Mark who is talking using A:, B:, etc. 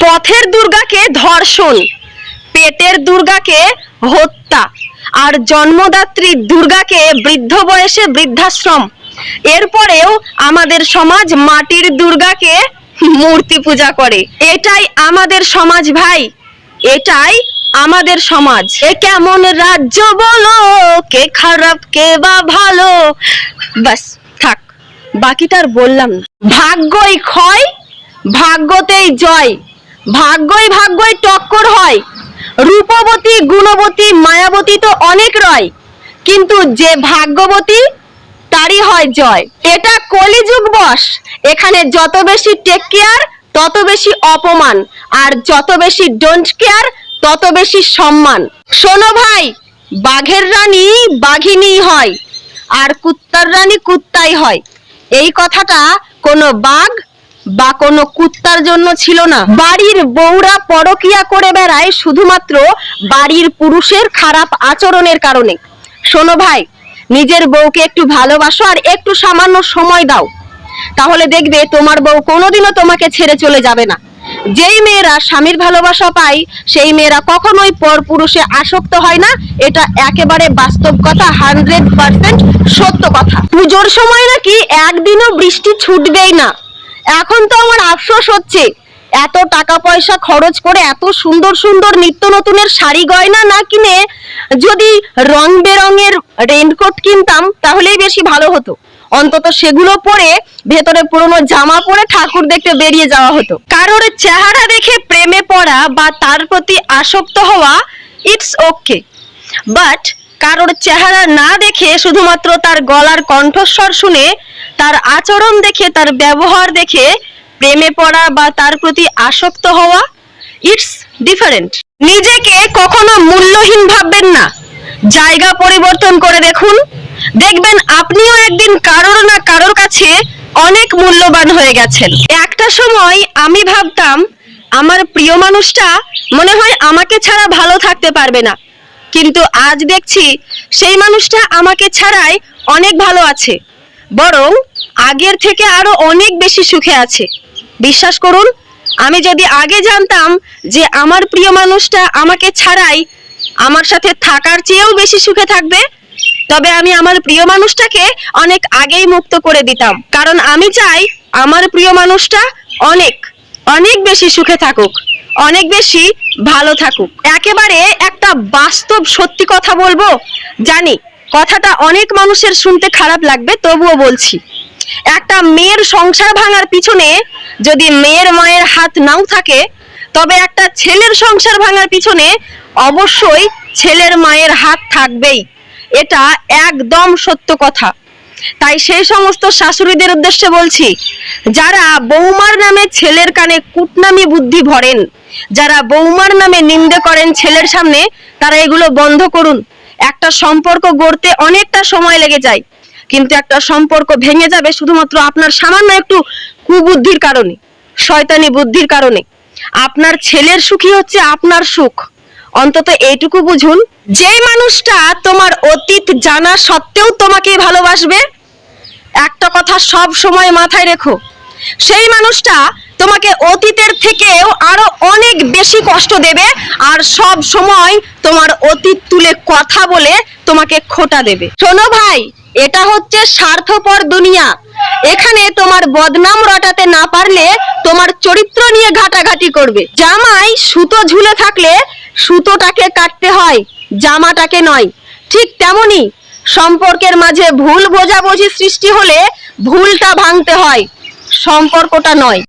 A: পথের দুর্গাকে ধর্ষণ, পেটের দুর্গাকে হত্যা আর জন্মদাত্রী দুর্গাকে বৃদ্ধ বয়সে বৃদ্ধাশ্রম। এরপরেও আমাদের সমাজ মাটির দুর্গাকে মূর্তি পূজা করে। এটাই আমাদের সমাজ ভাই। এটাই আমাদের সমাজ। এ কেমন রাজ্য বলো? কে খারাপ, কে বা ভালো? বাস থাক। বাকিটার বললাম না। ভাগ্যই ক্ষয়, ভাগ্যতেই জয়। ভাগ্যই ভাগ্যই টক্কর হয়। রূপবতী, গুণবতী, মায়াবতী তো অনেক রয়। কিন্তু যে ভাগ্যবতী, তারই হয় জয়। এটা কলিযুগ বস এখানে যত বেশি টেক কেয়ার তত বেশি অপমান। আর যত বেশি ডোন্ট কেয়ার তত বেশি সম্মান। শোনো ভাই, বাঘের রানী বাঘিনী হয়, আর কুত্তার রানী কুত্তাই হয়। এই কথাটা কোনো বাঘ বা কোনো কুত্তার জন্য ছিল না। বাড়ির বউরা পরকিয়া করে বেড়ায় শুধুমাত্র বাড়ির পুরুষের খারাপ আচরণের কারণে। শোনো ভাই, নিজের বউকে একটু ভালোবাসো আর একটু সামান্য সময় দাও। তাহলে দেখবে তোমার বউ কোনোদিনও তোমাকে ছেড়ে চলে যাবে না। যেই মেয়েরা স্বামীর ভালোবাসা পায়, সেই মেয়েরা কখনোই পর পুরুষে আসক্ত হয় না। এটা একেবারে বাস্তব কথা, হান্ড্রেড পার্সেন্ট সত্য কথা। পুজোর সময় নাকি একদিনও বৃষ্টি ছুটবেই না। এখন তো আমার আফসোস হচ্ছে। এত টাকা পয়সা খরচ করে এত সুন্দর সুন্দর নিত্য নতুনের শাড়ি গয়না না কিনে যদি রং বেরঙের রেনকোট কিনতাম, তাহলেই বেশি ভালো হতো। অন্তত সেগুলো পরে ভেতরে পুরনো জামা পরে ঠাকুর দেখতে বেরিয়ে যাওয়া হতো। কারোর চেহারা দেখে প্রেমে পড়া বা তার প্রতি আসক্ত হওয়া ইটস ওকে বাট কারোর চেহারা না দেখে শুধুমাত্র তার গলার কণ্ঠস্বর শুনে, তার আচরণ দেখে, তার ব্যবহার দেখে প্রেমে পড়া বা তার প্রতি আসক্ত হওয়া, ইটস ডিফারেন্ট। নিজেকে কখনো মূল্যহীন ভাববেন না। জায়গা পরিবর্তন করে দেখুন। দেখবেন আপনিও একদিন কারোর না কারোর কাছে অনেক মূল্যবান হয়ে গেছেন। একটা সময় আমি ভাবতাম, আমার প্রিয় মানুষটা মনে হয় আমাকে ছাড়া ভালো থাকতে পারবে না। কিন্তু আজ দেখছি সেই মানুষটা আমাকে ছাড়াই অনেক ভালো আছে। বরং আগের থেকে আরও অনেক বেশি সুখে আছে। বিশ্বাস করুন, আমি যদি আগে জানতাম যে আমার প্রিয় মানুষটা আমাকে ছাড়াই আমার সাথে থাকার চেয়েও বেশি সুখে থাকবে, তবে আমি আমার প্রিয় মানুষটাকে অনেক আগেই মুক্ত করে দিতাম। কারণ আমি চাই আমার প্রিয় মানুষটা অনেক অনেক বেশি সুখে থাকুক। অনেক বেশি ভালো থাকুক। একেবারে একটা বাস্তব সত্যি কথা বলব। জানি, কথাটা অনেক মানুষের শুনতে খারাপ লাগবে, তবুও বলছি। একটা মেয়ের সংসার ভাঙার পিছনে যদি মেয়ের মায়ের হাত নাও থাকে, তবে একটা ছেলের সংসার ভাঙার পিছনে অবশ্যই ছেলের মায়ের হাত থাকবেই। এটা একদম সত্য কথা। তাই সেই সমস্ত শাশুড়িদের উদ্দেশ্যে বলছি, যারা বৌমার নামে ছেলের কানে কুটনামি বুদ্ধি ভরেন, যারা বৌমার নামে নিন্দে করেন ছেলের সামনে, তারা এগুলো বন্ধ করুন। একটা সম্পর্ক গড়তে অনেকটা সময় লেগে যায়, কিন্তু একটা সম্পর্ক ভেঙে যাবে শুধুমাত্র আপনার সামান্য একটু কুবুদ্ধির কারণে, শয়তানি বুদ্ধির কারণে। আপনার ছেলের সুখী হচ্ছে আপনার সুখ। অন্তত এইটুকু বুঝুন যে মানুষটা তোমার অতীত জানা সত্ত্বেও তোমাকে ভালোবাসবে, একটা কথা সব সময় মাথায় রেখো। সেই মানুষটা তোমাকে অতীতের থেকেও আরও অনেক বেশি কষ্ট দেবে আর সব সময় তোমার অতীত তুলে কথা বলে তোমাকে খোটা দেবে। শোনো ভাই, এটা হচ্ছে স্বার্থপর দুনিয়া। এখানে তোমার বদনাম রটাতে না পারলে তোমার চরিত্র নিয়ে ঘাটাঘাটি করবে। জামাই সুতো ঝুলে থাকলে সুতোটাকে কাটতে হয়, জামাটাকে নয়। ঠিক তেমনি সম্পর্কের মাঝে ভুল বোঝাবুঝি সৃষ্টি হলে ভুলটা ভাঙতে হয়। সম্পর্কটা নয়।